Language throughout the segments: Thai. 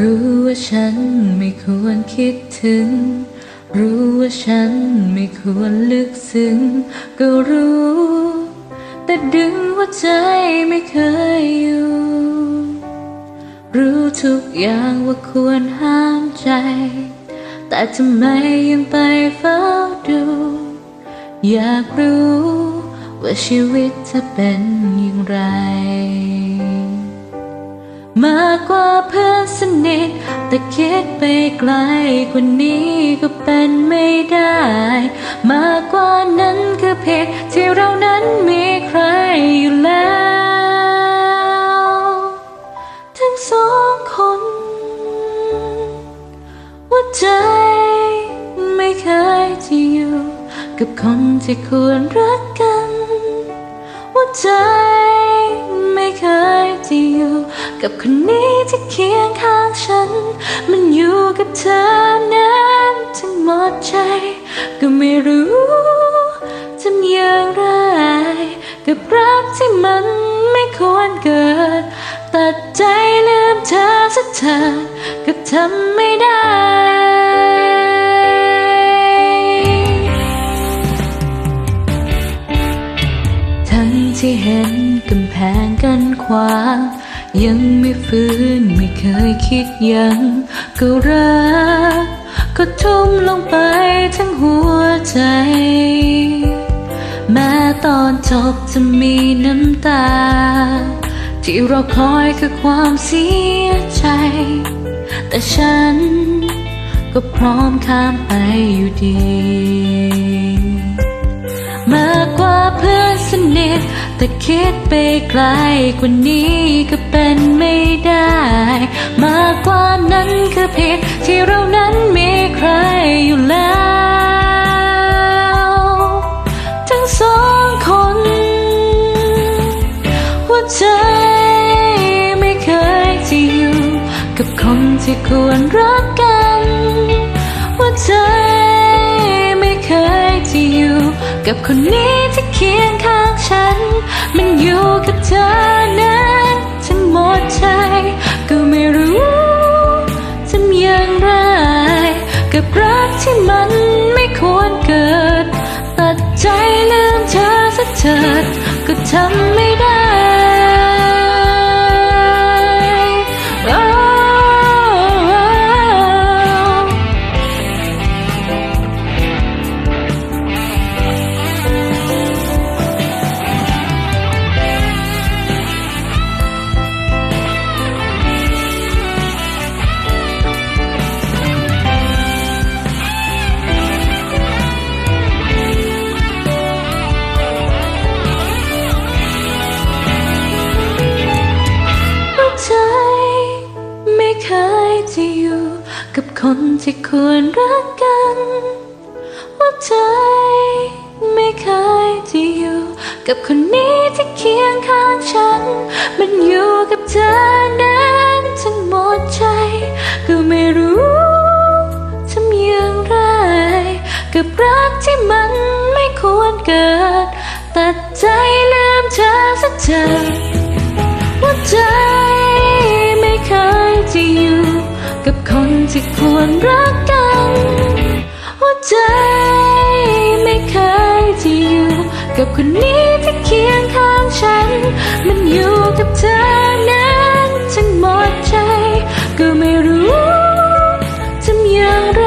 รู้ว่าฉันไม่ควรคิดถึง รู้ว่าฉันไม่ควรลึกซึ้ง ก็รู้ แต่ดึงหัวใจไม่เคยอยู่ รู้ทุกอย่างว่าควรห้ามใจ แต่ทำไมยังไปเฝ้าดู อยากรู้ว่าชีวิตจะเป็นอย่างไร มากกว่าเพื่อนสนิท แต่คิดไปไกลกว่านี้ก็เป็นไม่ได้ มากกว่านั้นคือเพียงที่เรานั้นมีใครอยู่แล้ว ทั้งสองคนหัวใจไม่เคยที่อยู่ กับคนที่ควรรักกันหัวใจ ที่อยู่กับคนนี้ที่เคียงข้างฉัน มันอยู่กับเธอนั้นทั้งหมดใจ ก็ไม่รู้ทำอย่างไรกับรักที่มันไม่ควรเกิด ตัดใจลืมเธอสักเธอก็ทำไม่ได้ทั้งที่เห็น กำแพงกันขวางยังไม่ฟื้นไม่เคยคิดยัง ก็รัก ก็ทุ่มลงไปทั้งหัวใจ แม้ตอนจบจะมีน้ำตา ที่เราคอยคือความเสียใจ แต่ฉันก็พร้อมข้ามไปอยู่ดี มากกว่าเพื่อนสนิท แต่คิดไปไกลกว่านี้ก็เป็นไม่ได้ มากกว่านั้นคือเพียงที่เรานั้นมีใครอยู่แล้ว ทั้งสองคน หัวใจไม่เคยจะอยู่ กับคนที่ควรรักกัน หัวใจ กับคนนี้ที่เคียงข้างฉัน มันอยู่กับเธอนั้นทั้งหมดใจ ก็ไม่รู้ทำอย่างไร กับรักที่มันไม่ควรเกิด ตัดใจลืมเธอสักเถิดก็ทำไม่ได้ ยจะอยู่กับคนที่ควรรักกันหัวใจไม่เคยจะอยู่กับคนนี้ที่เคียงข้างฉัน มันอยู่กับเธอนั้นทั้งหมดใจ ก็ไม่รู้ทำอย่างไร กับรักที่มันไม่ควรเกิด ตัดใจลืมเธอสักเธอับคนที่ควรรักกัน หัวใจไม่เคยที่อยู่ กับคนนี้ที่เคียงข้างฉัน มันอยู่กับเธอนั้นฉันหมดใจ ก็ไม่รู้ทำอย่างไร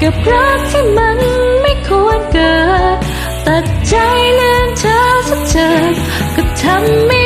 กับรักที่มันไม่ควรเกิด ตัดใจเลื่อนเธอสักเธอก็ทำไม่